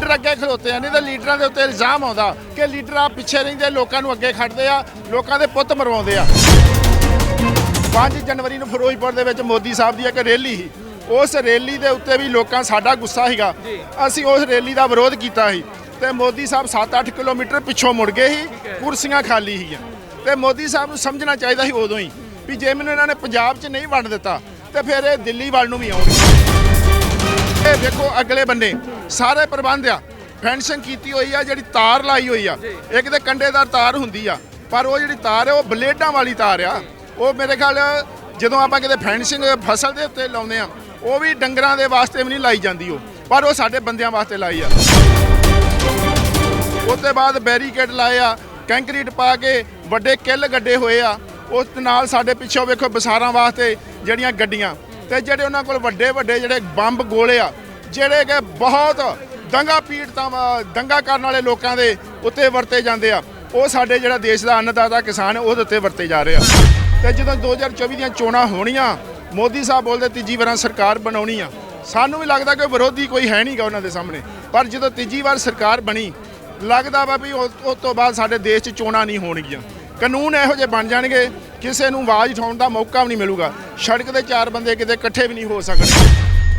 Leader ਅੱਗੇ ਖਲੋਤੇ ਆ ਨਹੀਂ ਤਾਂ ਲੀਡਰਾਂ ਦੇ ਉੱਤੇ ਇਲਜ਼ਾਮ ਆਉਂਦਾ ਕਿ ਲੀਡਰ ਆ ਪਿੱਛੇ ਰਹਿੰਦੇ ਲੋਕਾਂ ਨੂੰ ਅੱਗੇ ਖੜਦੇ ਆ ਲੋਕਾਂ ਦੇ ਪੁੱਤ ਮਰਵਾਉਂਦੇ ਆ। 5 ਜਨਵਰੀ ਨੂੰ ਫਿਰੋਜ਼ਪੁਰ ਦੇ ਵਿੱਚ ਮੋਦੀ ਸਾਹਿਬ ਦੀ ਇੱਕ ਰੈਲੀ ਸੀ। ਉਸ ਰੈਲੀ ਦੇ ਉੱਤੇ ਵੀ ਲੋਕਾਂ ਸਾਡਾ ਗੁੱਸਾ ਸੀਗਾ। ਅਸੀਂ ਉਸ ਰੈਲੀ ਦਾ ਵਿਰੋਧ ਕੀਤਾ ਸੀ ਤੇ ਮੋਦੀ ਸਾਹਿਬ 7-8 ਕਿਲੋਮੀਟਰ ਪਿੱਛੋਂ ਮੁੜ ਗਏ ਸੀ ਕੁਰਸੀਆਂ ਖਾਲੀ ਸੀਗੀਆਂ। ਤੇ ਮੋਦੀ ਸਾਹਿਬ ਨੂੰ ਸਮਝਣਾ ਚਾਹੀਦਾ ਸੀ ਉਦੋਂ ਹੀ ਵੀ ਜੇ ਮੈਨੂੰ ਇਹਨਾਂ ਨੇ ਪੰਜਾਬ 'ਚ ਨਹੀਂ ਵੰਡ ਦਿੱਤਾ ਤੇ ਫਿਰ ਇਹ ਦਿੱਲੀ ਵੱਲ ਨੂੰ ਵੀ ਆਉਣਗੇ। ਇਹ ਦੇਖੋ ਅਗਲੇ ਬੰਨੇ ਸਾਰੇ ਪ੍ਰਬੰਧ ਆ। ਫੈਂਸਿੰਗ ਕੀਤੀ ਹੋਈ ਆ ਜਿਹੜੀ ਤਾਰ ਲਾਈ ਹੋਈ ਆ। ਇੱਕ ਤੇ ਕੰਡੇਦਾਰ ਤਾਰ ਹੁੰਦੀ ਆ ਪਰ ਉਹ ਜਿਹੜੀ ਤਾਰ ਹੈ ਉਹ ਬਲੇਡਾਂ ਵਾਲੀ ਤਾਰ ਆ। ਉਹ ਮੇਰੇ ਖਿਆਲ ਜਦੋਂ ਆਪਾਂ ਕਿਤੇ ਫੈਂਸਿੰਗ ਫਸਲ ਦੇ ਉੱਤੇ ਲਾਉਂਦੇ ਆ ਉਹ ਵੀ ਡੰਗਰਾਂ ਦੇ ਵਾਸਤੇ ਵੀ ਨਹੀਂ ਲਾਈ ਜਾਂਦੀ ਉਹ ਪਰ ਉਹ ਸਾਡੇ ਬੰਦਿਆਂ ਵਾਸਤੇ ਲਾਈ ਆ। ਉਹਦੇ ਬਾਅਦ ਬੈਰੀਕੇਡ ਲਾਏ ਆ ਕੰਕਰੀਟ ਪਾ ਕੇ ਵੱਡੇ ਕਿੱਲ ਗੱਡੇ ਹੋਏ ਆ। ਉਸ ਨਾਲ ਸਾਡੇ ਪਿੱਛੋਂ ਵੇਖੋ ਬਸਾਰਾਂ ਵਾਸਤੇ ਜਿਹੜੀਆਂ ਗੱਡੀਆਂ ਤੇ ਜਿਹੜੇ ਉਹਨਾਂ ਕੋਲ ਵੱਡੇ ਵੱਡੇ ਜਿਹੜੇ ਬੰਬ ਗੋਲੇ ਆ ਜਿਹੜੇ ਕਿ ਬਹੁਤ ਦੰਗਾ ਪੀੜਤਾਂ ਵਾ- ਦੰਗਾ ਕਰਨ ਵਾਲੇ ਲੋਕਾਂ ਦੇ ਉੱਤੇ ਵਰਤੇ ਜਾਂਦੇ ਆ। ਉਹ ਸਾਡੇ ਜਿਹੜਾ ਦੇਸ਼ ਦਾ ਅੰਨਦਾਤਾ ਕਿਸਾਨ ਹੈ ਉਹਦੇ ਉੱਤੇ ਵਰਤੇ ਜਾ ਰਹੇ ਆ। ਤੇ ਜਦੋਂ 2024 ਦੀਆਂ ਚੋਣਾਂ ਹੋਣੀਆਂ, ਮੋਦੀ ਸਾਹਿਬ ਬੋਲਦੇ ਤੀਜੀ ਵਾਰਾਂ ਸਰਕਾਰ ਬਣਾਉਣੀ ਆ। ਸਾਨੂੰ ਵੀ ਲੱਗਦਾ ਕਿ ਵਿਰੋਧੀ ਕੋਈ ਹੈ ਨਹੀਂਗਾ ਉਹਨਾਂ ਦੇ ਸਾਹਮਣੇ। ਪਰ ਜਦੋਂ ਤੀਜੀ ਵਾਰ ਸਰਕਾਰ ਬਣੀ, ਲੱਗਦਾ ਵਾ ਵੀ ਉਸ ਤੋਂ ਬਾਅਦ ਸਾਡੇ ਦੇਸ਼ 'ਚ ਚੋਣਾਂ ਨਹੀਂ ਹੋਣਗੀਆਂ। ਕਾਨੂੰਨ ਇਹੋ ਜਿਹੇ ਬਣ ਜਾਣਗੇ, ਕਿਸੇ ਨੂੰ ਆਵਾਜ਼ ਉਠਾਉਣ ਦਾ ਮੌਕਾ ਵੀ ਨਹੀਂ ਮਿਲੂਗਾ। ਸੜਕ ਦੇ ਚਾਰ ਬੰਦੇ ਕਿਤੇ ਇਕੱਠੇ ਵੀ ਨਹੀਂ ਹੋ ਸਕਦੇ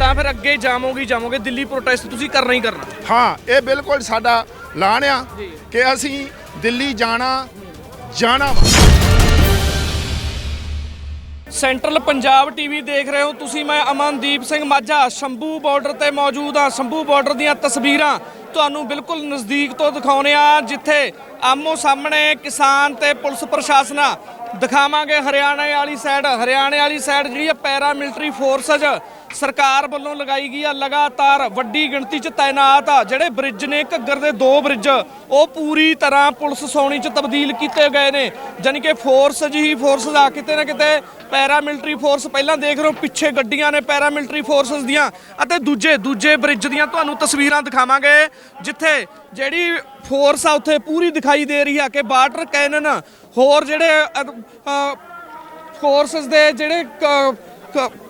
ਤਾਂ ਫਿਰ ਅੱਗੇ ਜਾਵੋਗੇ ਜਾਵੋਗੇ ਦਿੱਲੀ ਪ੍ਰੋਟੈਸਟ ਤੁਸੀਂ ਕਰਨਾ ਹੀ ਕਰਨਾ। ਹਾਂ ਇਹ ਬਿਲਕੁਲ ਸਾਡਾ ਐਲਾਨ ਆ ਕਿ ਅਸੀਂ ਦਿੱਲੀ ਜਾਣਾ ਜਾਣਾ ਸੈਂਟਰਲ ਪੰਜਾਬ ਟੀਵੀ ਦੇਖ ਰਹੇ ਹੋ ਤੁਸੀਂ ਮੈਂ ਅਮਨਦੀਪ ਸਿੰਘ ਮਾਝਾ ਸ਼ੰਭੂ ਬਾਰਡਰ ਤੇ ਮੌਜੂਦ ਹਾਂ। ਸ਼ੰਭੂ ਬਾਰਡਰ ਦੀਆਂ ਤਸਵੀਰਾਂ ਤੁਹਾਨੂੰ ਬਿਲਕੁਲ ਨਜ਼ਦੀਕ ਤੋਂ ਦਿਖਾਉਣੇ ਆ ਜਿੱਥੇ ਆਮੋ ਸਾਹਮਣੇ ਕਿਸਾਨ ਤੇ ਪੁਲਿਸ ਪ੍ਰਸ਼ਾਸਨ ਦਿਖਾਵਾਂਗੇ ਹਰਿਆਣੇ ਵਾਲੀ ਸਾਈਡ ਹਰਿਆਣੇ ਵਾਲੀ ਸਾਈਡ ਜਿਹੜੀ ਆ ਪੈਰਾ ਮਿਲਟਰੀ ਫੋਰਸਸ ਸਰਕਾਰ ਵੱਲੋਂ ਲਗਾਈ ਗਈ ਆ ਲਗਾਤਾਰ ਵੱਡੀ ਗਿਣਤੀ 'ਚ ਤਾਇਨਾਤ ਆ। ਜਿਹੜੇ ਬ੍ਰਿਜ ਨੇ ਘੱਗਰ ਦੇ ਦੋ ਬ੍ਰਿਜ ਉਹ ਪੂਰੀ ਤਰ੍ਹਾਂ ਪੁਲਿਸ ਸੌਣੀ 'ਚ ਤਬਦੀਲ ਕੀਤੇ ਗਏ ਨੇ। ਜਾਣੀ ਕਿ ਫੋਰਸ ਜਿਹੀ ਫੋਰਸ ਆ ਕਿਤੇ ਨਾ ਕਿਤੇ ਪੈਰਾ ਮਿਲਟਰੀ ਫੋਰਸ ਪਹਿਲਾਂ ਦੇਖ ਰਹੇ ਹੋ ਪਿੱਛੇ ਗੱਡੀਆਂ ਨੇ ਪੈਰਾ ਮਿਲਟਰੀ ਫੋਰਸਸ ਦੀਆਂ। ਅਤੇ ਦੂਜੇ ਦੂਜੇ ਬ੍ਰਿਜ ਦੀਆਂ ਤੁਹਾਨੂੰ ਤਸਵੀਰਾਂ ਦਿਖਾਵਾਂਗੇ ਜਿੱਥੇ ਜਿਹੜੀ ਫੋਰਸ ਆ ਉੱਥੇ ਪੂਰੀ ਦਿਖਾਈ ਦੇ ਰਹੀ ਆ ਕਿ ਵਾਟਰ ਕੈਨਨ ਹੋਰ ਜਿਹੜੇ ਅਹ, ਫੋਰਸਸ ਦੇ ਜਿਹੜੇ ਕ-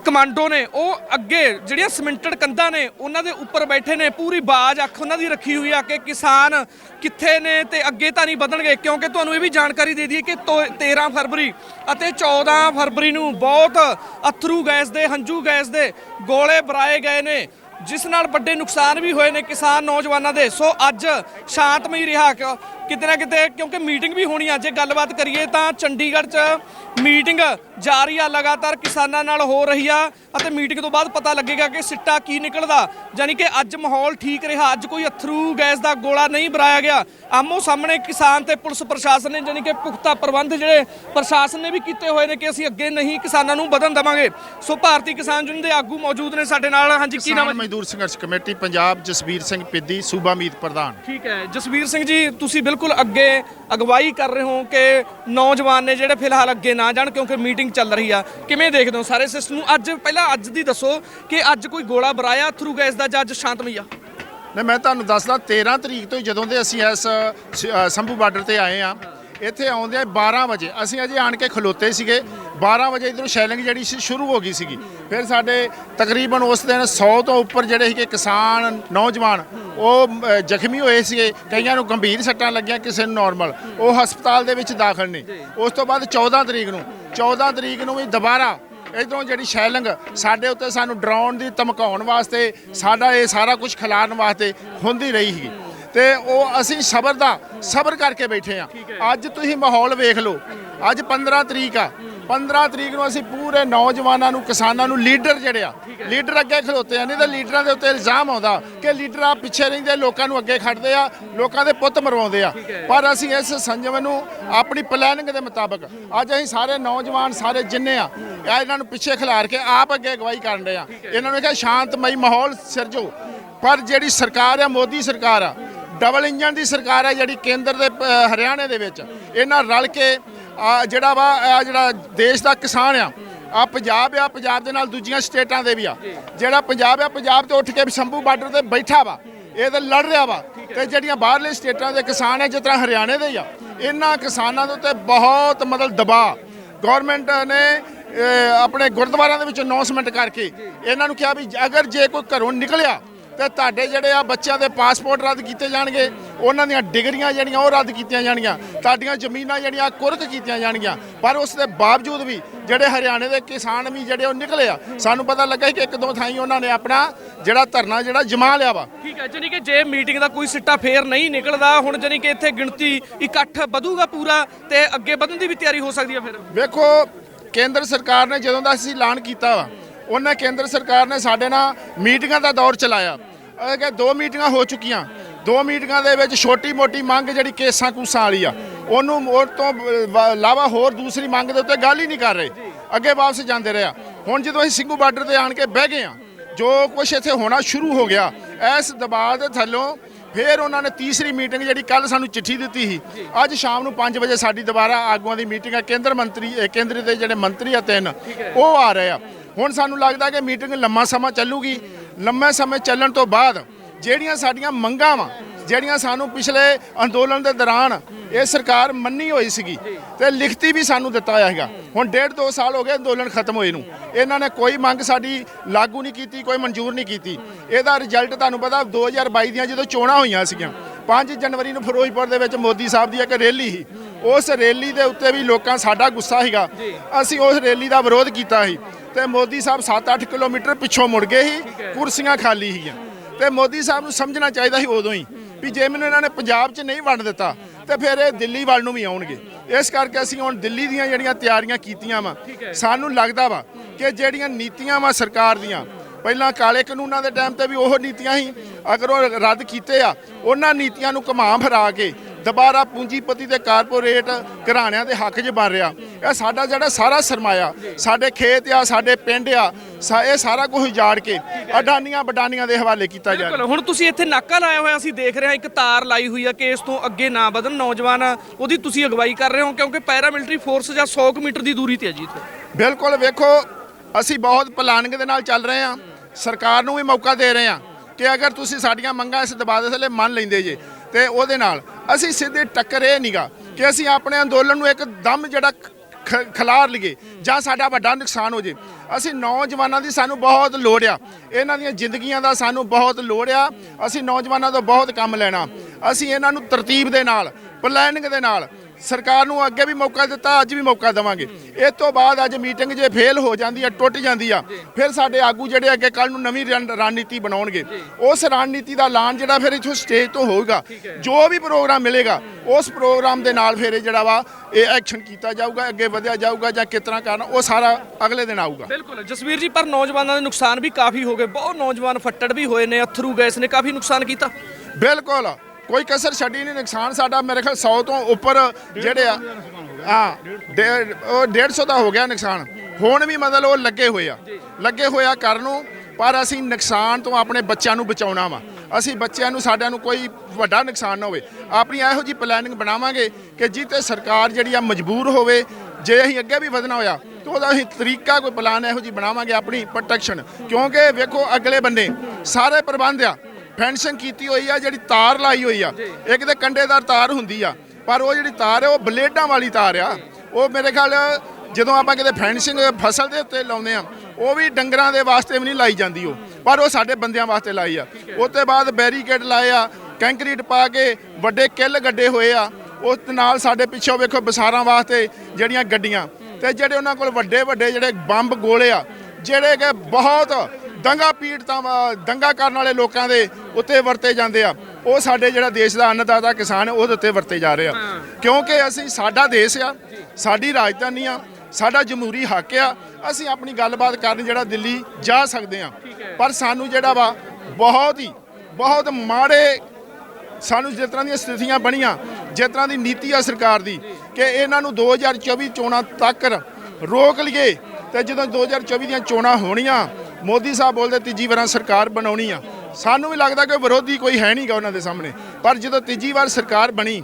ਕਮਾਂਡੋ ਨੇ, ਉਹ ਅੱਗੇ ਜਿਹੜੀਆਂ ਸਿਮੈਂਟਡ ਕੰਧਾਂ ਨੇ, ਉਹਨਾਂ ਦੇ ਉੱਪਰ ਬੈਠੇ ਨੇ, ਪੂਰੀ ਬਾਜ ਅੱਖ ਉਹਨਾਂ ਦੀ ਰੱਖੀ ਹੋਈ ਆ ਕਿ ਕਿਸਾਨ ਕਿੱਥੇ ਨੇ ਤੇ ਅੱਗੇ ਤਾਂ ਨਹੀਂ ਵਧਣਗੇ, ਕਿਉਂਕਿ ਤੁਹਾਨੂੰ ਇਹ ਵੀ ਜਾਣਕਾਰੀ ਦੇ ਦਈਏ ਕਿ ਤੋ- 13 ਫਰਵਰੀ ਅਤੇ 14 ਫਰਵਰੀ ਨੂੰ ਬਹੁਤ ਅਥਰੂ ਗੈਸ ਦੇ, ਹੰਝੂ ਗੈਸ ਦੇ ਗੋਲੇ ਬਰਾਏ ਗਏ ਨੇ, ਜਿਸ ਨਾਲ ਵੱਡੇ ਨੁਕਸਾਨ ਵੀ ਹੋਏ ਨੇ ਕਿਸਾਨ ਨੌਜਵਾਨਾਂ ਦੇ। ਸੋ ਅੱਜ ਸ਼ਾਂਤਮਈ ਰਿਹਾ ਕਿ- ਕਿਤੇ ਨਾ ਕਿਤੇ ਕਿਉਂਕਿ ਮੀਟਿੰਗ ਵੀ ਹੋਣੀ ਆ। ਜੇ ਗੱਲਬਾਤ ਕਰੀਏ ਤਾਂ ਚੰਡੀਗੜ੍ਹ 'ਚ ਮੀਟਿੰਗ ਜਾਰੀ ਆ ਲਗਾਤਾਰ ਕਿਸਾਨਾਂ ਨਾਲ ਹੋ ਰਹੀ ਆ ਅਤੇ ਮੀਟਿੰਗ ਤੋਂ ਬਾਅਦ ਪਤਾ ਲੱਗੇਗਾ ਕਿ ਸਿੱਟਾ ਕੀ ਨਿਕਲਦਾ। ਯਾਨੀ ਕਿ ਅੱਜ ਮਾਹੌਲ ਠੀਕ ਰਿਹਾ ਅੱਜ ਕੋਈ ਅਥਰੂ ਗੈਸ ਦਾ ਗੋਲਾ ਨਹੀਂ ਬਰਾਇਆ ਗਿਆ। ਆਮੋ ਸਾਹਮਣੇ ਕਿਸਾਨ ਤੇ ਪੁਲਿਸ ਪ੍ਰਸ਼ਾਸਨ ਨੇ ਯਾਨੀ ਕਿ ਪੁਖਤਾ ਪ੍ਰਬੰਧ ਜਿਹੜੇ ਪ੍ਰਸ਼ਾਸਨ ਨੇ ਵੀ ਕੀਤੇ ਹੋਏ ਨੇ ਕਿ ਅਸੀਂ ਅੱਗੇ ਨਹੀਂ ਕਿਸਾਨਾਂ ਨੂੰ ਵਧਣ ਦੇਵਾਂਗੇ। ਸੋ ਭਾਰਤੀ ਕਿਸਾਨ ਯੂਨੀਅਨ ਦੇ ਆਗੂ ਮੌਜੂਦ ਨੇ ਸਾਡੇ ਨਾਲ। ਹਾਂਜੀ ਕੀ ਨਾਮ ਹੈ? ਮਜ਼ਦੂਰ ਸੰਘਰਸ਼ ਕਮੇਟੀ ਪੰਜਾਬ ਜਸਵੀਰ ਸਿੰਘ ਪਿੱਦੀ ਸੂਬਾ ਮੀਤ ਪ੍ਰਧਾਨ। ਠੀਕ ਹੈ। ਜਸਵੀਰ ਸਿੰਘ ਜੀ ਤੁਸੀਂ ਬਿਲਕੁਲ ਬਿਲਕੁਲ ਅੱਗੇ ਅਗਵਾਈ ਕਰ ਰਹੇ ਹੋ ਕਿ ਨੌਜਵਾਨ ਨੇ ਜਿਹੜੇ ਫਿਲਹਾਲ ਅੱਗੇ ਨਾ ਜਾਣ ਕਿਉਂਕਿ ਮੀਟਿੰਗ ਚੱਲ ਰਹੀ ਆ। ਕਿਵੇਂ ਦੇਖਦੇ ਹੋ ਸਾਰੇ ਸਿਸਟਮ ਨੂੰ? ਅੱਜ ਪਹਿਲਾਂ ਅੱਜ ਦੀ ਦੱਸੋ ਕਿ ਅੱਜ ਕੋਈ ਗੋਲਾ ਬਰਾਇਆ ਥਰੂ ਗੈਸ ਦਾ ਜੱਜ ਸ਼ਾਂਤਮਈ ਆ? ਨਹੀਂ, ਮੈਂ ਤੁਹਾਨੂੰ ਦੱਸਦਾ 13 ਤਰੀਕ ਤੋਂ ਹੀ ਜਦੋਂ ਦੇ ਅਸੀਂ ਇਸ ਸੰਭੂ ਬਾਰਡਰ ਤੇ ਆਏ ਆ, ਇੱਥੇ ਆਉਂਦੇ 12 ਵਜੇ ਅਸੀਂ ਅਜੇ ਆਣ ਕੇ ਖਲੋਤੇ ਸੀਗੇ। 12 ਵਜੇ ਇਧਰੋਂ ਸ਼ੈਲਿੰਗ ਜਿਹੜੀ ਸੀ ਸ਼ੁਰੂ ਹੋ ਗਈ ਸੀਗੀ। ਫਿਰ ਸਾਡੇ ਤਕਰੀਬਨ ਉਸ ਦਿਨ 100 ਤੋਂ ਉੱਪਰ ਜਿਹੜੇ ਸੀਗੇ ਕਿਸਾਨ ਨੌਜਵਾਨ ਉਹ ਜ਼ਖਮੀ ਹੋਏ ਸੀਗੇ। ਕਈਆਂ ਨੂੰ ਗੰਭੀਰ ਸੱਟਾਂ ਲੱਗੀਆਂ ਕਿਸੇ ਨੂੰ ਨਾਰਮਲ ਉਹ ਹਸਪਤਾਲ ਦੇ ਵਿੱਚ ਦਾਖਲ ਨੇ। ਉਸ ਤੋਂ ਬਾਅਦ 14 ਤਰੀਕ ਨੂੰ 14 ਤਰੀਕ ਨੂੰ ਵੀ ਦੁਬਾਰਾ ਇਧਰੋਂ ਜਿਹੜੀ ਸ਼ੈਲਿੰਗ ਸਾਡੇ ਉੱਤੇ ਸਾਨੂੰ ਡਰਾਉਣ ਦੀ ਧਮਕਾਉਣ ਵਾਸਤੇ ਸਾਡਾ ਇਹ ਸਾਰਾ ਕੁਝ ਖਿਲਾਰਨ ਵਾਸਤੇ ਹੁੰਦੀ ਰਹੀ ਸੀ ਤੇ ਉਹ ਅਸੀਂ ਸਬਰ ਦਾ ਸਬਰ ਕਰਕੇ ਬੈਠੇ ਆ ਅੱਜ ਤੁਸੀਂ ਮਾਹੌਲ ਵੇਖ ਲਓ। ਅੱਜ 15 ਤਰੀਕ ਆ। 15 ਤਰੀਕ ਨੂੰ ਅਸੀਂ ਪੂਰੇ ਨੌਜਵਾਨਾਂ ਨੂੰ ਕਿਸਾਨਾਂ ਨੂੰ ਲੀਡਰ ਜਿਹੜੇ ਆ ਲੀਡਰ ਅੱਗੇ ਖਲੋਤੇ ਆ ਨਹੀਂ ਤਾਂ ਲੀਡਰਾਂ ਦੇ ਉੱਤੇ ਇਲਜ਼ਾਮ ਆਉਂਦਾ ਕਿ ਲੀਡਰ ਆ ਪਿੱਛੇ ਰਹਿੰਦੇ ਲੋਕਾਂ ਨੂੰ ਅੱਗੇ ਖੜਦੇ ਆ ਲੋਕਾਂ ਦੇ ਪੁੱਤ ਮਰਵਾਉਂਦੇ ਆ। ਪਰ ਅਸੀਂ ਇਸ ਸੰਜਮ ਨੂੰ ਆਪਣੀ ਪਲੈਨਿੰਗ ਦੇ ਮੁਤਾਬਕ ਅੱਜ ਅਸੀਂ ਸਾਰੇ ਨੌਜਵਾਨ ਸਾਰੇ ਜਿੰਨੇ ਆ ਇਹ ਇਹਨਾਂ ਨੂੰ ਪਿੱਛੇ ਖਿਲਾਰ ਕੇ ਆਪ ਅੱਗੇ ਅਗਵਾਈ ਕਰਨ ਦੇ ਆ। ਇਹਨਾਂ ਨੂੰ ਕਿਹਾ ਸ਼ਾਂਤਮਈ ਮਾਹੌਲ ਸਿਰਜੋ। ਪਰ ਜਿਹੜੀ ਸਰਕਾਰ ਆ ਮੋਦੀ ਸਰਕਾਰ ਆ ਡਬਲ ਇੰਜਨ ਦੀ ਸਰਕਾਰ ਆ ਜਿਹੜੀ ਕੇਂਦਰ ਦੇ ਹਰਿਆਣੇ ਦੇ ਵਿੱਚ ਇਹਨਾਂ ਰਲ ਕੇ ਆ ਜਿਹੜਾ ਵਾ ਆ ਜਿਹੜਾ ਦੇਸ਼ ਦਾ ਕਿਸਾਨ ਆ ਆ ਪੰਜਾਬ ਆ ਪੰਜਾਬ ਦੇ ਨਾਲ ਦੂਜੀਆਂ ਸਟੇਟਾਂ ਦੇ ਵੀ ਆ। ਜਿਹੜਾ ਪੰਜਾਬ ਆ ਪੰਜਾਬ ਤੇ ਉੱਠ ਕੇ ਸ਼ੰਭੂ ਬਾਰਡਰ ਤੇ ਬੈਠਾ ਵਾ ਇਹ ਤਾਂ ਲੜ ਰਿਹਾ ਵਾ। ਤੇ ਜਿਹੜੀਆਂ ਬਾਹਰਲੇ ਸਟੇਟਾਂ ਦੇ ਕਿਸਾਨ ਆ ਜਿਸ ਤਰ੍ਹਾਂ ਹਰਿਆਣੇ ਦੇ ਆ ਇਹਨਾਂ ਕਿਸਾਨਾਂ ਦੇ ਉੱਤੇ ਬਹੁਤ ਮਤਲਬ ਦਬਾਅ। ਗਵਰਨਮੈਂਟ ਨੇ ਆਪਣੇ ਗੁਰਦੁਆਰਿਆਂ ਦੇ ਵਿੱਚ ਅਨਾਉਂਸਮੈਂਟ ਕਰਕੇ ਇਹਨਾਂ ਨੂੰ ਕਿਹਾ ਵੀ ਅਗਰ ਜੇ ਕੋਈ ਘਰੋਂ ਨਿਕਲਿਆ ਤੇ ਤੁਹਾਡੇ ਜਿਹੜੇ ਆ ਬੱਚਿਆਂ ਦੇ ਪਾਸਪੋਰਟ ਰੱਦ ਕੀਤੇ ਜਾਣਗੇ ਉਹਨਾਂ ਦੀਆਂ ਡਿਗਰੀਆਂ ਜਿਹੜੀਆਂ ਉਹ ਰੱਦ ਕੀਤੀਆਂ ਜਾਣਗੀਆਂ ਤੁਹਾਡੀਆਂ ਜ਼ਮੀਨਾਂ ਜਿਹੜੀਆਂ ਕੁਰਕ ਕੀਤੀਆਂ ਜਾਣਗੀਆਂ। ਪਰ ਉਸ ਦੇ ਬਾਵਜੂਦ ਵੀ ਜਿਹੜੇ ਹਰਿਆਣੇ ਦੇ ਕਿਸਾਨ ਵੀ ਜਿਹੜੇ ਉਹ ਨਿਕਲੇ ਆ ਸਾਨੂੰ ਪਤਾ ਲੱਗਾ ਕਿ ਇੱਕ ਦੋ ਥਾਈਂ ਉਹਨਾਂ ਨੇ ਆਪਣਾ ਜਿਹੜਾ ਧਰਨਾ ਜਿਹੜਾ ਜਮਾ ਲਿਆ ਵਾ। ਠੀਕ ਹੈ ਜਾਨੀ ਕਿ ਜੇ ਮੀਟਿੰਗ ਦਾ ਕੋਈ ਸਿੱਟਾ ਫੇਰ ਨਹੀਂ ਨਿਕਲਦਾ ਹੁਣ ਜਾਨੀ ਕਿ ਇੱਥੇ ਗਿਣਤੀ ਇਕੱਠ ਵਧੂਗਾ ਪੂਰਾ ਤੇ ਅੱਗੇ ਵਧਣ ਦੀ ਵੀ ਤਿਆਰੀ ਹੋ ਸਕਦੀ ਹੈ ਫਿਰ। ਵੇਖੋ ਕੇਂਦਰ ਸਰਕਾਰ ਨੇ ਜਦੋਂ ਦਾ ਅਸੀਂ ਐਲਾਨ ਕੀਤਾ ਵਾ ਉਹਨਾਂ ਕੇਂਦਰ ਸਰਕਾਰ ਨੇ ਸਾਡੇ ਨਾਲ ਮੀਟਿੰਗਾਂ ਦਾ ਦੌਰ ਚਲਾਇਆ। ਕਿ ਦੋ ਮੀਟਿੰਗਾਂ ਹੋ ਚੁੱਕੀਆਂ। ਦੋ ਮੀਟਿੰਗਾਂ ਦੇ ਵਿੱਚ ਛੋਟੀ ਮੋਟੀ ਮੰਗ ਜਿਹੜੀ ਕੇਸਾਂ ਕੂਸਾਂ ਵਾਲੀ ਆ। ਉਹਨੂੰ ਮੋੜ ਤੋਂ ਇਲਾਵਾ ਹੋਰ ਦੂਸਰੀ ਮੰਗ ਦੇ ਉੱਤੇ ਗੱਲ ਹੀ ਨਹੀਂ ਕਰ ਰਹੇ। ਅੱਗੇ ਵਾਪਸ ਜਾਂਦੇ ਰਹੇ ਆ। ਹੁਣ ਜਦੋਂ ਅਸੀਂ ਸਿੰਘੂ ਬਾਰਡਰ ਤੇ ਆਣ ਕੇ ਬਹਿ ਗਏ ਆ, ਜੋ ਕੁਝ ਇੱਥੇ ਹੋਣਾ ਸ਼ੁਰੂ ਹੋ ਗਿਆ, ਇਸ ਦਬਾਅ ਦੇ ਥੱਲੋਂ ਫਿਰ ਉਹਨਾਂ ਨੇ ਤੀਸਰੀ ਮੀਟਿੰਗ ਜਿਹੜੀ ਕੱਲ ਸਾਨੂੰ ਚਿੱਠੀ ਦਿੱਤੀ ਸੀ। ਅੱਜ ਸ਼ਾਮ ਨੂੰ 5 ਵਜੇ ਸਾਡੀ ਦੁਬਾਰਾ ਆਗੂਆਂ ਦੀ ਮੀਟਿੰਗ ਹੈ ਕੇਂਦਰ ਮੰਤਰੀ ਕੇਂਦਰ ਦੇ ਜਿਹੜੇ ਮੰਤਰੀ ਆ ਤਿੰਨ, ਉਹ ਆ ਰਹੇ ਆ। ਹੁਣ ਸਾਨੂੰ ਲੱਗਦਾ ਕਿ ਮੀਟਿੰਗ ਲੰਮਾ ਸਮਾਂ ਚੱਲੂਗੀ। ਲੰਮੇ ਸਮੇਂ ਚੱਲਣ ਤੋਂ ਬਾਅਦ ਜਿਹੜੀਆਂ ਸਾਡੀਆਂ ਮੰਗਾਂ ਵਾ ਜਿਹੜੀਆਂ ਸਾਨੂੰ ਪਿਛਲੇ ਅੰਦੋਲਨ ਦੇ ਦੌਰਾਨ ਇਹ ਸਰਕਾਰ ਮੰਨੀ ਹੋਈ ਸੀਗੀ ਤੇ ਲਿਖਤੀ ਵੀ ਸਾਨੂੰ ਦਿੱਤਾ ਹੋਇਆ ਹੈਗਾ ਹੁਣ ਡੇਢ ਦੋ ਸਾਲ ਹੋ ਗਏ ਅੰਦੋਲਨ ਖਤਮ ਹੋਏ ਨੂੰ। ਇਹਨਾਂ ਨੇ ਕੋਈ ਮੰਗ ਸਾਡੀ ਲਾਗੂ ਨਹੀਂ ਕੀਤੀ ਕੋਈ ਮਨਜ਼ੂਰ ਨਹੀਂ ਕੀਤੀ। ਇਹਦਾ ਰਿਜ਼ਲਟ ਤੁਹਾਨੂੰ ਪਤਾ 2022 ਦੀਆਂ ਜਦੋਂ ਚੋਣਾਂ ਹੋਈਆਂ ਸੀਗੀਆਂ 5 ਜਨਵਰੀ ਨੂੰ ਫਿਰੋਜ਼ਪੁਰ ਦੇ ਵਿੱਚ ਮੋਦੀ ਸਾਹਿਬ ਦੀ ਇੱਕ ਰੈਲੀ ਸੀ। ਉਸ ਰੈਲੀ ਦੇ ਉੱਤੇ ਵੀ ਲੋਕਾਂ ਸਾਡਾ ਗੁੱਸਾ ਸੀਗਾ। ਅਸੀਂ ਉਸ ਰੈਲੀ ਦਾ ਵਿਰੋਧ ਕੀਤਾ ਸੀ। ਤੇ ਮੋਦੀ ਸਾਹਿਬ 7-8 ਕਿਲੋਮੀਟਰ ਪਿੱਛੋਂ ਮੁੜ ਗਏ ਸੀ ਕੁਰਸੀਆਂ ਖਾਲੀ ਸੀਗੀਆਂ। ਤੇ ਮੋਦੀ ਸਾਹਿਬ ਨੂੰ ਸਮਝਣਾ ਚਾਹੀਦਾ ਸੀ ਉਦੋਂ ਹੀ ਵੀ ਜੇ ਮੈਨੂੰ ਇਹਨਾਂ ਨੇ ਪੰਜਾਬ 'ਚ ਨਹੀਂ ਵੰਡ ਦਿੱਤਾ ਤੇ ਫਿਰ ਇਹ ਦਿੱਲੀ ਵੱਲ ਨੂੰ ਵੀ ਆਉਣਗੇ। ਇਸ ਕਰਕੇ ਅਸੀਂ ਹੁਣ ਦਿੱਲੀ ਦੀਆਂ ਜਿਹੜੀਆਂ ਤਿਆਰੀਆਂ ਕੀਤੀਆਂ ਵਾ ਸਾਨੂੰ ਲੱਗਦਾ ਵਾ ਕਿ ਜਿਹੜੀਆਂ ਨੀਤੀਆਂ ਵਾ ਸਰਕਾਰ ਦੀਆਂ ਪਹਿਲਾਂ ਕਾਲੇ ਕਾਨੂੰਨਾਂ ਦੇ ਟਾਈਮ ਤੇ ਵੀ ਉਹ ਨੀਤੀਆਂ ਸੀ ਅਗਰ ਉਹ ਰੱਦ ਕੀਤੇ ਆ ਉਹਨਾਂ ਨੀਤੀਆਂ ਨੂੰ ਘੁਮਾ ਫਿਰਾ ਕੇ ਦੁਬਾਰਾ ਪੂੰਜੀਪਤੀ ਤੇ ਕਾਰਪੋਰੇਟ ਘਰਾਣਿਆਂ ਦੇ ਹੱਕ 'ਚ ਬਣ ਰਿਹਾ। ਇਹ ਸਾਡਾ ਜਿਹੜਾ ਸਾਰਾ ਸਰਮਾਇਆ ਸਾਡੇ ਖੇਤ ਆ ਸਾਡੇ ਪਿੰਡ ਆ ਸਾ- ਇਹ ਸਾਰਾ ਕੁਝ ਉਜਾੜ ਕੇ ਅਡਾਨੀਆਂ ਬਡਾਨੀਆਂ ਦੇ ਹਵਾਲੇ ਕੀਤਾ ਜਾ ਰਿਹਾ। ਬਿਲਕੁਲ ਹੁਣ ਤੁਸੀਂ ਇੱਥੇ ਨਾਕਾ ਲਾਇਆ ਹੋਇਆ ਅਸੀਂ ਦੇਖ ਰਹੇ ਹਾਂ ਇੱਕ ਤਾਰ ਲਾਈ ਹੋਈ ਆ ਕਿ ਇਸ ਤੋਂ ਅੱਗੇ ਨਾ ਵਧਣ। ਨੌਜਵਾਨ ਉਹਦੀ ਤੁਸੀਂ ਅਗਵਾਈ ਕਰ ਰਹੇ ਹੋ ਕਿਉਂਕਿ ਪੈਰਾਮਿਲਟਰੀ ਫੋਰਸ ਜਾਂ 100 ਕੁ ਮੀਟਰ ਦੀ ਦੂਰੀ ਤੇ ਹੈ ਜੀ ਇੱਥੇ। ਬਿਲਕੁਲ ਵੇਖੋ ਅਸੀਂ ਬਹੁਤ ਪਲਾਨਿੰਗ ਦੇ ਨਾਲ ਚੱਲ ਰਹੇ ਹਾਂ। ਸਰਕਾਰ ਨੂੰ ਵੀ ਮੌਕਾ ਦੇ ਰਹੇ ਹਾਂ ਕਿ ਅਗਰ ਤੁਸੀਂ ਸਾਡੀਆਂ ਮੰਗਾਂ ਇਸ ਦਬਾਅ ਦੇ ਥੱਲੇ ਮੰਨ ਲੈਂਦੇ ਜੇ ਤੇ ਉਹਦੇ ਨਾਲ ਅਸੀਂ ਸਿੱਧੇ ਟੱਕਰ ਇਹ ਨਹੀਂਗਾ ਕਿ ਅਸੀਂ ਆਪਣੇ ਅੰਦੋਲਨ ਨੂੰ ਇੱਕ ਦਮ ਜਿਹੜਾ ਖ- ਖਿਲਾਰ ਲਈਏ ਜਾਂ ਸਾਡਾ ਵੱਡਾ ਨੁਕਸਾਨ ਹੋ ਜੇ। ਅਸੀਂ ਨੌਜਵਾਨਾਂ ਦੀ ਸਾਨੂੰ ਬਹੁਤ ਲੋੜ ਆ। ਇਹਨਾਂ ਦੀਆਂ ਜ਼ਿੰਦਗੀਆਂ ਦਾ ਸਾਨੂੰ ਬਹੁਤ ਲੋੜ ਆ। ਅਸੀਂ ਨੌਜਵਾਨਾਂ ਤੋਂ ਬਹੁਤ ਕੰਮ ਲੈਣਾ। ਅਸੀਂ ਇਹਨਾਂ ਨੂੰ ਤਰਤੀਬ ਦੇ ਨਾਲ ਪਲੈਨਿੰਗ ਦੇ ਨਾਲ ਸਰਕਾਰ ਨੂੰ ਅੱਗੇ ਵੀ ਮੌਕਾ ਦਿੱਤਾ ਅੱਜ ਵੀ ਮੌਕਾ ਦੇਵਾਂਗੇ। ਇਸ ਤੋਂ ਬਾਅਦ ਅੱਜ ਮੀਟਿੰਗ ਜੇ ਫੇਲ ਹੋ ਜਾਂਦੀ ਆ ਟੁੱਟ ਜਾਂਦੀ ਆ ਫਿਰ ਸਾਡੇ ਆਗੂ ਜਿਹੜੇ ਅੱਗੇ ਕੱਲ ਨੂੰ ਨਵੀਂ ਰਣ- ਰਣਨੀਤੀ ਬਣਾਉਣਗੇ। ਉਸ ਰਣਨੀਤੀ ਦਾ ਐਲਾਨ ਜਿਹੜਾ ਫਿਰ ਇੱਥੋਂ ਸਟੇਜ ਤੋਂ ਹੋਊਗਾ। ਜੋ ਵੀ ਪ੍ਰੋਗਰਾਮ ਮਿਲੇਗਾ ਉਸ ਪ੍ਰੋਗਰਾਮ ਦੇ ਨਾਲ ਫਿਰ ਜਿਹੜਾ ਵਾ ਇਹ ਐਕਸ਼ਨ ਕੀਤਾ ਜਾਊਗਾ ਅੱਗੇ ਵਧਿਆ ਜਾਊਗਾ ਜਾਂ ਕਿਸ ਤਰ੍ਹਾਂ ਕਰਨਾ ਉਹ ਸਾਰਾ ਅਗਲੇ ਦਿਨ ਆਊਗਾ। ਬਿਲਕੁਲ। ਜਸਵੀਰ ਜੀ ਪਰ ਨੌਜਵਾਨਾਂ ਦੇ ਨੁਕਸਾਨ ਵੀ ਕਾਫੀ ਹੋ ਗਏ। ਬਹੁਤ ਨੌਜਵਾਨ ਫੱਟੜ ਵੀ ਹੋਏ ਨੇ ਅਥਰੂ ਗੈਸ ਨੇ ਕਾਫੀ ਨੁਕਸਾਨ ਕੀਤਾ। ਬਿਲਕੁਲ। ਕੋਈ ਕਸਰ ਛੱਡੀ ਨਹੀਂ, ਨੁਕਸਾਨ ਸਾਡਾ ਮੇਰੇ ਖਿਆਲ 100 ਤੋਂ ਉੱਪਰ ਜਿਹੜੇ ਆ, ਹਾਂ ਡੇਢ- ਉਹ 150 ਦਾ ਹੋ ਗਿਆ ਨੁਕਸਾਨ। ਹੁਣ ਵੀ ਮਤਲਬ ਉਹ ਲੱਗੇ ਹੋਏ ਆ। ਲੱਗੇ ਹੋਇਆ ਕਰਨ ਨੂੰ, ਪਰ ਅਸੀਂ ਨੁਕਸਾਨ ਤੋਂ ਆਪਣੇ ਬੱਚਿਆਂ ਨੂੰ ਬਚਾਉਣਾ ਵਾ। ਅਸੀਂ ਬੱਚਿਆਂ ਨੂੰ, ਸਾਡਿਆਂ ਨੂੰ ਕੋਈ ਵੱਡਾ ਨੁਕਸਾਨ ਨਾ ਹੋਵੇ। ਆਪਣੀ ਇਹੋ ਜੀ ਪਲੈਨਿੰਗ ਬਣਾਵਾਂਗੇ ਕਿ ਜਿੱਤੇ ਸਰਕਾਰ ਜਿਹੜੀ ਆ ਮਜਬੂਰ ਹੋਵੇ, ਜੇ ਅਸੀਂ ਅੱਗੇ ਵੀ ਵਧਣਾ ਹੋਇਆ, ਤਾਂ ਉਹਦਾ ਅਸੀਂ ਤਰੀਕਾ, ਕੋਈ ਪਲਾਨ ਇਹੋ ਜੀ ਬਣਾਵਾਂਗੇ ਆਪਣੀ ਪ੍ਰੋਟੈਕਸ਼ਨ ਕਿਉਂਕਿ ਵੇਖੋ ਅਗਲੇ ਬੰਦੇ, ਸਾਰੇ ਪ੍ਰਬੰਧ ਆ। ਫੈਂਸਿੰਗ ਕੀਤੀ ਹੋਈ ਆ ਜਿਹੜੀ ਤਾਰ ਲਾਈ ਹੋਈ ਆ। ਇੱਕ ਤੇ ਕੰਡੇਦਾਰ ਤਾਰ ਹੁੰਦੀ ਆ ਪਰ ਉਹ ਜਿਹੜੀ ਤਾਰ ਹੈ ਉਹ ਬਲੇਡਾਂ ਵਾਲੀ ਤਾਰ ਆ। ਉਹ ਮੇਰੇ ਖਿਆਲ ਜਦੋਂ ਆਪਾਂ ਕਿਤੇ ਫੈਂਸਿੰਗ ਫਸਲ ਦੇ ਉੱਤੇ ਲਾਉਂਦੇ ਆ ਉਹ ਵੀ ਡੰਗਰਾਂ ਦੇ ਵਾਸਤੇ ਵੀ ਨਹੀਂ ਲਾਈ ਜਾਂਦੀ ਉਹ। ਪਰ ਉਹ ਸਾਡੇ ਬੰਦਿਆਂ ਵਾਸਤੇ ਲਾਈ ਆ। ਉਸ ਤੋਂ ਬਾਅਦ ਬੈਰੀਕੇਡ ਲਾਏ ਆ ਕੰਕਰੀਟ ਪਾ ਕੇ ਵੱਡੇ ਕਿੱਲ ਗੱਡੇ ਹੋਏ ਆ। ਉਸ ਨਾਲ ਸਾਡੇ ਪਿੱਛੋਂ ਵੇਖੋ ਬਸਾਰਾਂ ਵਾਸਤੇ ਜਿਹੜੀਆਂ ਗੱਡੀਆਂ ਤੇ ਜਿਹੜੇ ਉਹਨਾਂ ਕੋਲ ਵੱਡੇ ਵੱਡੇ ਜਿਹੜੇ ਬੰਬ ਗੋਲੇ ਆ ਜਿਹੜੇ ਕਿ ਬਹੁਤ ਦੰਗਾ ਪੀੜਤਾਂ ਦੰਗਾ ਕਰਨ ਵਾਲੇ ਲੋਕਾਂ ਦੇ ਉੱਤੇ ਵਰਤੇ ਜਾਂਦੇ ਆ। ਉਹ ਸਾਡੇ ਜਿਹੜਾ ਦੇਸ਼ ਦਾ ਅੰਨਦਾਤਾ ਕਿਸਾਨ ਹੈ ਉਹਦੇ ਉੱਤੇ ਵਰਤੇ ਜਾ ਰਹੇ ਆ। ਕਿਉਂਕਿ ਅਸੀਂ ਸਾਡਾ ਦੇਸ਼ ਆ ਸਾਡੀ ਰਾਜਧਾਨੀ ਆ ਸਾਡਾ ਜਮਹੂਰੀ ਹੱਕ ਆ ਅਸੀਂ ਆਪਣੀ ਗੱਲਬਾਤ ਕਰਨ ਜਿਹੜਾ ਦਿੱਲੀ ਜਾ ਸਕਦੇ ਆ। ਪਰ ਸਾਨੂੰ ਜਿਹੜਾ ਵਾ ਬਹੁਤ ਹੀ ਬਹੁਤ ਮਾੜੇ ਸਾਨੂੰ ਜਿਸ ਤਰ੍ਹਾਂ ਦੀਆਂ ਸਥਿਤੀਆਂ ਬਣੀਆਂ ਜਿਸ ਤਰ੍ਹਾਂ ਦੀ ਨੀਤੀ ਆ ਸਰਕਾਰ ਦੀ ਕਿ ਇਹਨਾਂ ਨੂੰ 2024 ਚੋਣਾਂ ਤੱਕ ਰੋਕ ਲਈਏ ਤੇ ਜਦੋਂ 2024 ਦੀਆਂ ਚੋਣਾਂ ਹੋਣੀਆਂ ਮੋਦੀ ਸਾਹਿਬ ਬੋਲਦੇ ਤੀਜੀ ਵਾਰਾਂ ਸਰਕਾਰ ਬਣਾਉਣੀ ਆ। ਸਾਨੂੰ ਵੀ ਲੱਗਦਾ ਕਿ ਵਿਰੋਧੀ ਕੋਈ ਹੈ ਨਹੀਂਗਾ ਉਹਨਾਂ ਦੇ ਸਾਹਮਣੇ। ਪਰ ਜਦੋਂ ਤੀਜੀ ਵਾਰ ਸਰਕਾਰ ਬਣੀ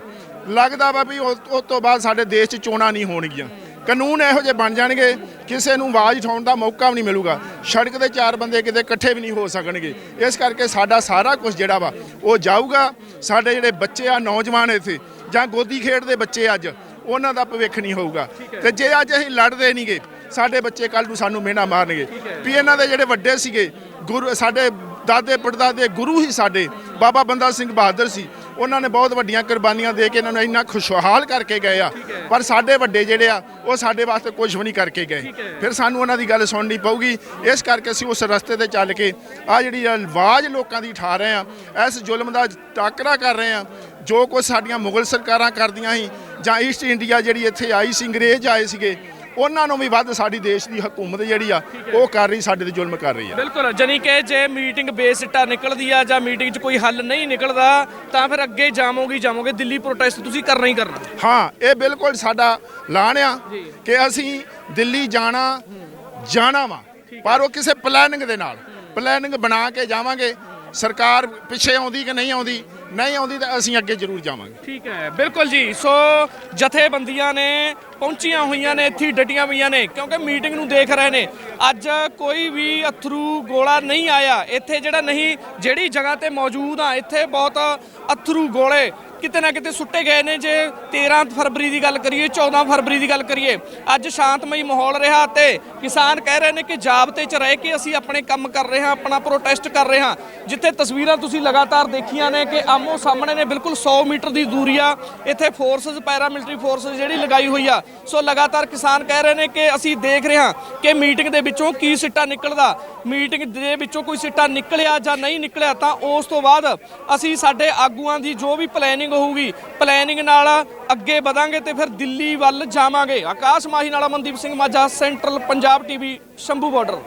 ਲੱਗਦਾ ਵਾ ਵੀ ਉਸ ਤੋਂ ਬਾਅਦ ਸਾਡੇ ਦੇਸ਼ 'ਚ ਚੋਣਾਂ ਨਹੀਂ ਹੋਣਗੀਆਂ। ਕਾਨੂੰਨ ਇਹੋ ਜਿਹੇ ਬਣ ਜਾਣਗੇ ਕਿਸੇ ਨੂੰ ਆਵਾਜ਼ ਉਠਾਉਣ ਦਾ ਮੌਕਾ ਵੀ ਨਹੀਂ ਮਿਲੂਗਾ। ਸੜਕ ਦੇ ਚਾਰ ਬੰਦੇ ਕਿਤੇ ਇਕੱਠੇ ਵੀ ਨਹੀਂ ਹੋ ਸਕਣਗੇ। ਇਸ ਕਰਕੇ ਸਾਡਾ ਸਾਰਾ ਕੁਝ ਜਿਹੜਾ ਵਾ ਉਹ ਜਾਊਗਾ। ਸਾਡੇ ਜਿਹੜੇ ਬੱਚੇ ਆ ਨੌਜਵਾਨ ਇੱਥੇ ਜਾਂ ਗੋਦੀ ਖੇਡ ਦੇ ਬੱਚੇ ਅੱਜ ਉਹਨਾਂ ਦਾ ਭਵਿੱਖ ਨਹੀਂ ਹੋਊਗਾ। ਤੇ ਜੇ ਅੱਜ ਅਸੀਂ ਲੜਦੇ ਨਹੀਂਗੇ ਸਾਡੇ ਬੱਚੇ ਕੱਲ ਨੂੰ ਸਾਨੂੰ ਮਿਹਣਾ ਮਾਰਨਗੇ। ਵੀ ਇਹਨਾਂ ਦੇ ਜਿਹੜੇ ਵੱਡੇ ਸੀਗੇ ਗੁਰੂ ਸਾਡੇ ਦਾਦੇ ਪੜਦਾਦੇ ਗੁਰੂ ਹੀ ਸਾਡੇ। ਬਾਬਾ ਬੰਦਾ ਸਿੰਘ ਬਹਾਦਰ ਸੀ। ਉਹਨਾਂ ਨੇ ਬਹੁਤ ਵੱਡੀਆਂ ਕੁਰਬਾਨੀਆਂ ਦੇ ਕੇ ਇਹਨਾਂ ਨੂੰ ਇੰਨਾ ਖੁਸ਼ਹਾਲ ਕਰਕੇ ਗਏ ਆ। ਪਰ ਸਾਡੇ ਵੱਡੇ ਜਿਹੜੇ ਆ ਉਹ ਸਾਡੇ ਵਾਸਤੇ ਕੁਝ ਵੀ ਨਹੀਂ ਕਰਕੇ ਗਏ। ਫਿਰ ਸਾਨੂੰ ਉਹਨਾਂ ਦੀ ਗੱਲ ਸੁਣਨੀ ਪਊਗੀ। ਇਸ ਕਰਕੇ ਅਸੀਂ ਉਸ ਰਸਤੇ ਤੇ ਚੱਲ ਕੇ ਆ ਜਿਹੜੀ ਆਵਾਜ਼ ਲੋਕਾਂ ਦੀ ਠਾ ਰਹੇ ਆ ਇਸ ਜ਼ੁਲਮ ਦਾ ਟਾਕਰਾ ਕਰ ਰਹੇ ਆ। ਜੋ ਕੁਝ ਸਾਡੀਆਂ ਮੁਗਲ ਸਰਕਾਰਾਂ ਕਰਦੀਆਂ ਸੀ ਜਾਂ ਈਸਟ ਇੰਡੀਆ ਜਿਹੜੀ ਇੱਥੇ ਆਈ ਸੀ ਅੰਗਰੇਜ਼ ਆਏ ਸੀਗੇ ਉਹਨਾਂ ਨੂੰ ਵੀ ਵੱਧ ਸਾਡੀ ਦੇਸ਼ ਦੀ ਹਕੂਮਤ ਜਿਹੜੀ ਆ ਉਹ ਕਰ ਰਹੀ ਸਾਡੇ ਤੇ ਜ਼ੁਲਮ ਕਰ ਰਹੀ ਆ। ਬਿਲਕੁਲ ਜਾਨੀ ਕਿ ਜੇ ਮੀਟਿੰਗ ਬੇਸਿੱਟਾ ਨਿਕਲਦੀ ਆ ਜਾਂ ਮੀਟਿੰਗ 'ਚ ਕੋਈ ਹੱਲ ਨਹੀਂ ਨਿਕਲਦਾ ਤਾਂ ਫਿਰ ਅੱਗੇ ਜਾਵੋਗੇ ਜਾਵੋਗੇ ਦਿੱਲੀ ਪ੍ਰੋਟੈਸਟ ਤੁਸੀਂ ਕਰਨਾ ਹੀ ਕਰਨਾ। ਹਾਂ ਇਹ ਬਿਲਕੁਲ ਸਾਡਾ ਐਲਾਨ ਆ ਕਿ ਅਸੀਂ ਦਿੱਲੀ ਜਾਣਾ ਜਾਣਾ ਵਾ ਪਰ ਉਹ ਕਿਸੇ ਪਲੈਨਿੰਗ ਦੇ ਨਾਲ ਪਲੈਨਿੰਗ ਬਣਾ ਕੇ ਜਾਵਾਂਗੇ ਸਰਕਾਰ ਪਿੱਛੇ ਆਉਂਦੀ ਕਿ ਨਹੀਂ ਆਉਂਦੀ ਨਹੀਂ ਆਉਂਦੀ ਤਾਂ ਅਸੀਂ ਅੱਗੇ ਜ਼ਰੂਰ ਜਾਵਾਂਗੇ। ਠੀਕ ਹੈ, ਬਿਲਕੁਲ ਜੀ। ਸੋ ਜਥੇਬੰਦੀਆਂ ਨੇ ਪਹੁੰਚੀਆਂ ਹੋਈਆਂ ਨੇ, ਇੱਥੇ ਡਟੀਆਂ ਹੋਈਆਂ ਨੇ, ਕਿਉਂਕਿ ਮੀਟਿੰਗ ਨੂੰ ਦੇਖ ਰਹੇ ਨੇ। ਅੱਜ ਕੋਈ ਵੀ ਅਥਰੂ ਗੋਲਾ ਨਹੀਂ ਆਇਆ। ਇੱਥੇ ਜਿਹੜਾ ਨਹੀਂ, ਜਿਹੜੀ ਜਗ੍ਹਾ ਤੇ ਮੌਜੂਦ ਆ, ਇੱਥੇ ਬਹੁਤ ਅਥਰੂ ਗੋਲੇ ਕਿਤੇ ਨਾ ਕਿਤੇ ਸੁੱਟੇ ਗਏ ਨੇ ਜੇ 13 ਫਰਵਰੀ ਦੀ ਗੱਲ ਕਰੀਏ 14 ਫਰਵਰੀ ਦੀ ਗੱਲ ਕਰੀਏ। ਅੱਜ ਸ਼ਾਂਤਮਈ ਮਾਹੌਲ ਰਿਹਾ ਤੇ ਕਿਸਾਨ ਕਹਿ ਰਹੇ ਨੇ ਕਿ ਜਾਬਤੇ 'ਚ ਰਹਿ ਕੇ ਅਸੀਂ ਆਪਣੇ ਕੰਮ ਕਰ ਰਹੇ ਹਾਂ, ਆਪਣਾ ਪ੍ਰੋਟੈਸਟ ਕਰ ਰਹੇ ਹਾਂ। ਜਿੱਥੇ ਤਸਵੀਰਾਂ ਤੁਸੀਂ ਲਗਾਤਾਰ ਦੇਖੀਆਂ ਨੇ ਕਿ ਆਮੋ ਸਾਹਮਣੇ ਨੇ ਬਿਲਕੁਲ 100 ਮੀਟਰ ਦੀ ਦੂਰੀ ਆ। ਇੱਥੇ ਫੋਰਸਸ ਪੈਰਾਮਿਲਟਰੀ ਫੋਰਸਸ ਜਿਹੜੀ ਲਗਾਈ ਹੋਈ ਆ। ਸੋ ਲਗਾਤਾਰ ਕਿਸਾਨ ਕਹਿ ਰਹੇ ਨੇ ਕਿ ਅਸੀਂ ਦੇਖ ਰਹੇ ਹਾਂ ਕਿ ਮੀਟਿੰਗ ਦੇ ਵਿੱਚੋਂ ਕੀ ਸਿੱਟਾ ਨਿਕਲਦਾ। ਮੀਟਿੰਗ ਦੇ ਵਿੱਚੋਂ ਕੋਈ ਸਿੱਟਾ ਨਿਕਲਿਆ ਜਾਂ ਨਹੀਂ ਨਿਕਲਿਆ ਤਾਂ ਉਸ ਤੋਂ ਬਾਅਦ ਅਸੀਂ ਸਾਡੇ ਆਗੂਆਂ ਦੀ ਜੋ ਵੀ ਪਲੈਨਿੰਗ ਹੋਊਗੀ ਪਲੈਨਿੰਗ ਨਾਲ ਅੱਗੇ ਵਧਾਂਗੇ ਤੇ ਫਿਰ ਦਿੱਲੀ ਵੱਲ ਜਾਵਾਂਗੇ। ਆਕਾਸ਼ ਮਾਹੀ ਨਾਲ Amandeep Singh Majha central Punjab TV Shambhu border